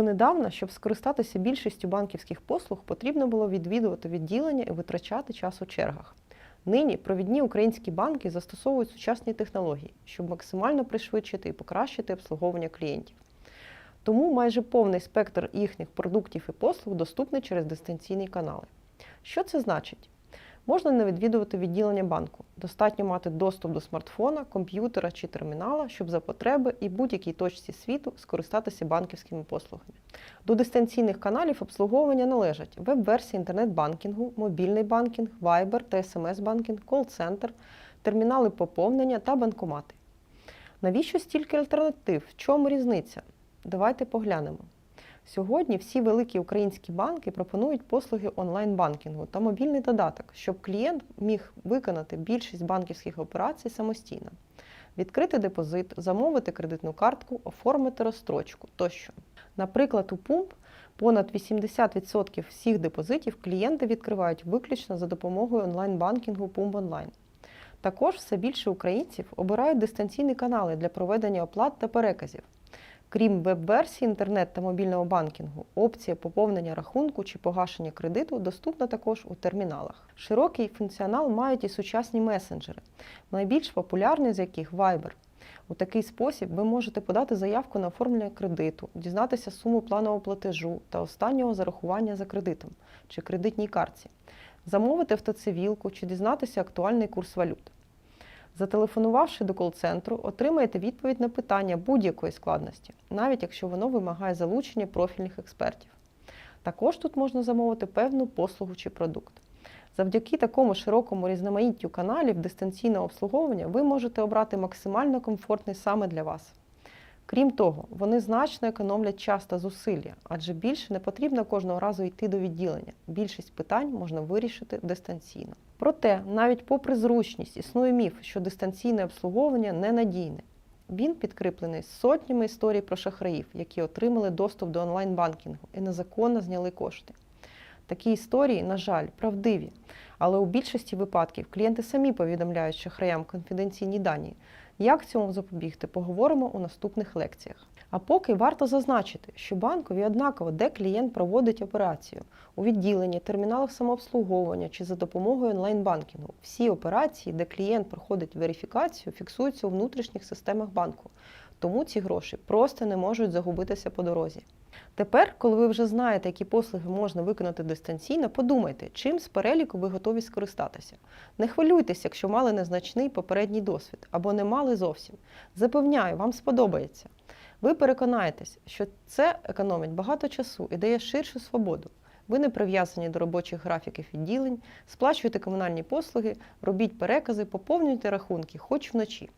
Донедавна, щоб скористатися більшістю банківських послуг, потрібно було відвідувати відділення і витрачати час у чергах. Нині провідні українські банки застосовують сучасні технології, щоб максимально пришвидшити і покращити обслуговування клієнтів. Тому майже повний спектр їхніх продуктів і послуг доступний через дистанційні канали. Що це значить? Можна не відвідувати відділення банку. Достатньо мати доступ до смартфона, комп'ютера чи термінала, щоб за потреби і будь-якій точці світу скористатися банківськими послугами. До дистанційних каналів обслуговування належать веб-версія інтернет-банкінгу, мобільний банкінг, Viber та смс-банкінг, кол-центр, термінали поповнення та банкомати. Навіщо стільки альтернатив? В чому різниця? Давайте поглянемо. Сьогодні всі великі українські банки пропонують послуги онлайн-банкінгу та мобільний додаток, щоб клієнт міг виконати більшість банківських операцій самостійно, відкрити депозит, замовити кредитну картку, оформити розстрочку тощо. Наприклад, у Пумп понад 80% всіх депозитів клієнти відкривають виключно за допомогою онлайн-банкінгу Пумп Онлайн. Також все більше українців обирають дистанційні канали для проведення оплат та переказів. Крім веб-версії інтернет та мобільного банкінгу, опція поповнення рахунку чи погашення кредиту доступна також у терміналах. Широкий функціонал мають і сучасні месенджери, найбільш популярний з яких Viber. У такий спосіб ви можете подати заявку на оформлення кредиту, дізнатися суму планового платежу та останнього зарахування за кредитом чи кредитній картці, замовити автоцивілку чи дізнатися актуальний курс валют. Зателефонувавши до кол-центру, отримаєте відповідь на питання будь-якої складності, навіть якщо воно вимагає залучення профільних експертів. Також тут можна замовити певну послугу чи продукт. Завдяки такому широкому різноманіттю каналів дистанційного обслуговування ви можете обрати максимально комфортний саме для вас. Крім того, вони значно економлять час та зусилля, адже більше не потрібно кожного разу йти до відділення. Більшість питань можна вирішити дистанційно. Проте, навіть попри зручність, існує міф, що дистанційне обслуговування ненадійне. Він підкріплений сотнями історій про шахраїв, які отримали доступ до онлайн-банкінгу і незаконно зняли кошти. Такі історії, на жаль, правдиві, але у більшості випадків клієнти самі повідомляють шахраям конфіденційні дані. Як цьому запобігти, поговоримо у наступних лекціях. А поки варто зазначити, що банкові однаково, де клієнт проводить операцію у відділенні, терміналах самообслуговування чи за допомогою онлайн-банкінгу. Всі операції, де клієнт проходить верифікацію, фіксуються у внутрішніх системах банку. Тому ці гроші просто не можуть загубитися по дорозі. Тепер, коли ви вже знаєте, які послуги можна виконати дистанційно, подумайте, чим з переліку ви готові скористатися. Не хвилюйтесь, якщо мали незначний попередній досвід або не мали зовсім. Запевняю, вам сподобається. Ви переконаєтесь, що це економить багато часу і дає ширшу свободу. Ви не прив'язані до робочих графіків відділень, сплачуєте комунальні послуги, робіть перекази, поповнюйте рахунки, хоч вночі.